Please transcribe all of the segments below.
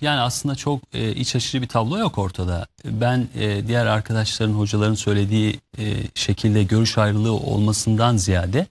Yani aslında çok e, iç açıcı bir tablo yok ortada. Ben e, diğer arkadaşların, hocaların söylediği e, şekilde görüş ayrılığı olmasından ziyade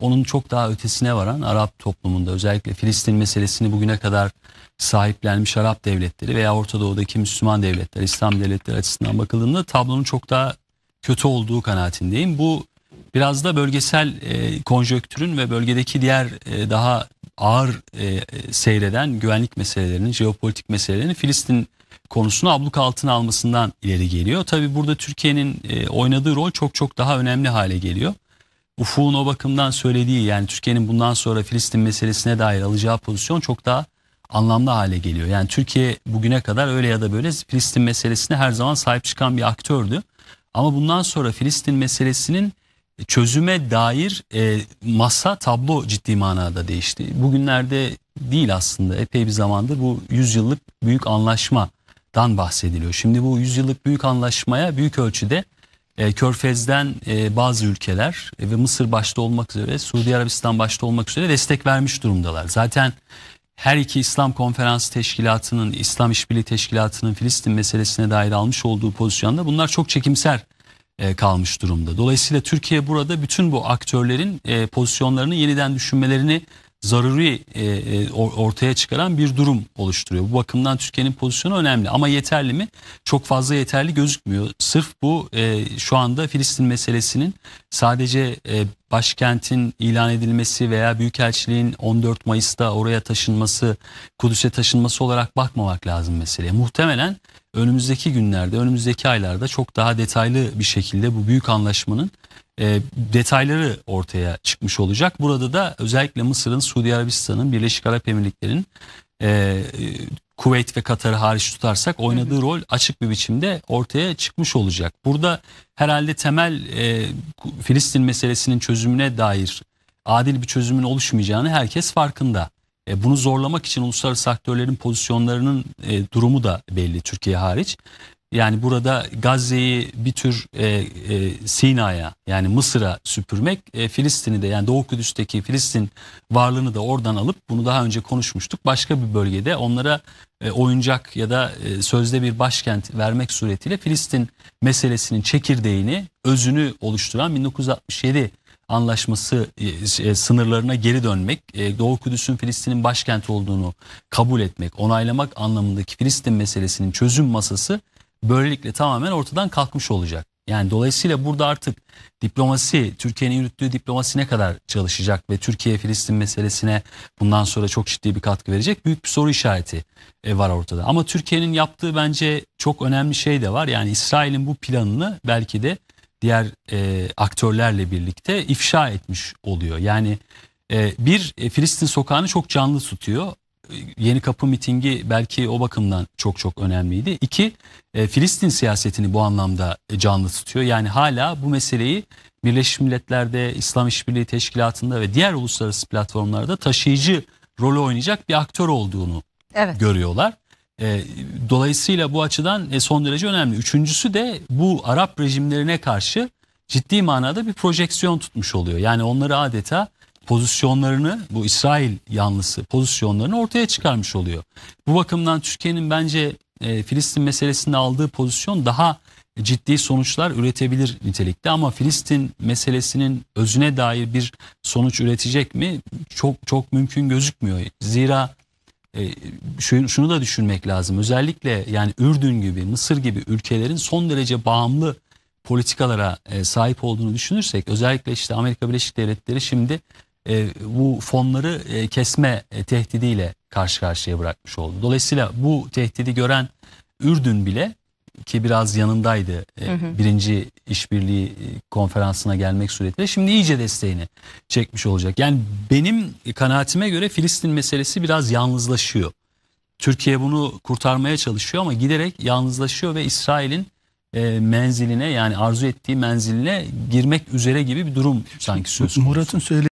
onun çok daha ötesine varan Arap toplumunda özellikle Filistin meselesini bugüne kadar sahiplenmiş Arap devletleri veya Orta Doğu'daki Müslüman devletler, İslam devletleri açısından bakıldığında tablonun çok daha kötü olduğu kanaatindeyim. Bu biraz da bölgesel e, konjöktürün ve bölgedeki diğer e, daha ağır e, seyreden güvenlik meselelerinin, jeopolitik meselelerinin Filistin konusunu abluk altına almasından ileri geliyor. Tabi burada Türkiye'nin e, oynadığı rol çok çok daha önemli hale geliyor. Ufuk'un o bakımdan söylediği yani Türkiye'nin bundan sonra Filistin meselesine dair alacağı pozisyon çok daha anlamlı hale geliyor. Yani Türkiye bugüne kadar öyle ya da böyle Filistin meselesine her zaman sahip çıkan bir aktördü. Ama bundan sonra Filistin meselesinin çözüme dair e, masa tablo ciddi manada değişti. Bugünlerde değil aslında epey bir zamandır bu 100 yıllık büyük anlaşmadan bahsediliyor. Şimdi bu 100 yıllık büyük anlaşmaya büyük ölçüde e, Körfez'den e, bazı ülkeler e, ve Mısır başta olmak üzere Suudi Arabistan başta olmak üzere destek vermiş durumdalar. Zaten her iki İslam Konferansı Teşkilatı'nın, İslam İşbirliği Teşkilatı'nın Filistin meselesine dair almış olduğu pozisyonda bunlar çok çekimser kalmış durumda. Dolayısıyla Türkiye burada bütün bu aktörlerin e, pozisyonlarını yeniden düşünmelerini zaruri e, ortaya çıkaran bir durum oluşturuyor. Bu bakımdan Türkiye'nin pozisyonu önemli ama yeterli mi? Çok fazla yeterli gözükmüyor. Sırf bu şu anda Filistin meselesinin sadece başkentin ilan edilmesi veya Büyükelçiliğin 14 Mayıs'ta oraya taşınması, Kudüs'e taşınması olarak bakmamak lazım meseleye. Muhtemelen önümüzdeki günlerde, önümüzdeki aylarda çok daha detaylı bir şekilde bu büyük anlaşmanın e, detayları ortaya çıkmış olacak. Burada da özellikle Mısır'ın, Suudi Arabistan'ın, Birleşik Arap Emirlikleri'nin e, Kuveyt ve Katar'ı hariç tutarsak oynadığı hı hı. rol açık bir biçimde ortaya çıkmış olacak. Burada herhalde temel e, Filistin meselesinin çözümüne dair adil bir çözümün oluşmayacağını herkes farkında. E, bunu zorlamak için uluslararası aktörlerin pozisyonlarının e, durumu da belli Türkiye hariç. Yani burada Gazze'yi bir tür e, e, Sina'ya yani Mısır'a süpürmek, e, Filistin'i de yani Doğu Kudüs'teki Filistin varlığını da oradan alıp bunu daha önce konuşmuştuk. Başka bir bölgede onlara e, oyuncak ya da e, sözde bir başkent vermek suretiyle Filistin meselesinin çekirdeğini, özünü oluşturan 1967 anlaşması e, sınırlarına geri dönmek, e, Doğu Kudüs'ün Filistin'in başkenti olduğunu kabul etmek, onaylamak anlamındaki Filistin meselesinin çözüm masası böylelikle tamamen ortadan kalkmış olacak. Yani dolayısıyla burada artık diplomasi, Türkiye'nin yürüttüğü diplomasi ne kadar çalışacak ve Türkiye Filistin meselesine bundan sonra çok ciddi bir katkı verecek büyük bir soru işareti e, var ortada. Ama Türkiye'nin yaptığı bence çok önemli şey de var. Yani İsrail'in bu planını belki de diğer e, aktörlerle birlikte ifşa etmiş oluyor. Yani e, bir e, Filistin sokağını çok canlı tutuyor. Yeni Kapı mitingi belki o bakımdan çok çok önemliydi. İki, e, Filistin siyasetini bu anlamda canlı tutuyor. Yani hala bu meseleyi Birleşmiş Milletler'de, İslam İşbirliği Teşkilatı'nda ve diğer uluslararası platformlarda taşıyıcı rolü oynayacak bir aktör olduğunu evet. görüyorlar. E, dolayısıyla bu açıdan e, son derece önemli. Üçüncüsü de bu Arap rejimlerine karşı ciddi manada bir projeksiyon tutmuş oluyor. Yani onları adeta pozisyonlarını bu İsrail yanlısı pozisyonlarını ortaya çıkarmış oluyor. Bu bakımdan Türkiye'nin bence e, Filistin meselesinde aldığı pozisyon daha ciddi sonuçlar üretebilir nitelikte ama Filistin meselesinin özüne dair bir sonuç üretecek mi çok çok mümkün gözükmüyor. Zira e, şunu da düşünmek lazım. Özellikle yani Ürdün gibi, Mısır gibi ülkelerin son derece bağımlı politikalara e, sahip olduğunu düşünürsek özellikle işte Amerika Birleşik Devletleri şimdi e, bu fonları kesme tehdidiyle karşı karşıya bırakmış oldu. Dolayısıyla bu tehdidi gören Ürdün bile ki biraz yanındaydı hı hı. birinci işbirliği konferansına gelmek suretiyle şimdi iyice desteğini çekmiş olacak. Yani benim kanaatime göre Filistin meselesi biraz yalnızlaşıyor. Türkiye bunu kurtarmaya çalışıyor ama giderek yalnızlaşıyor ve İsrail'in e, menziline yani arzu ettiği menziline girmek üzere gibi bir durum sanki söz konusu. Murat'ın söylediği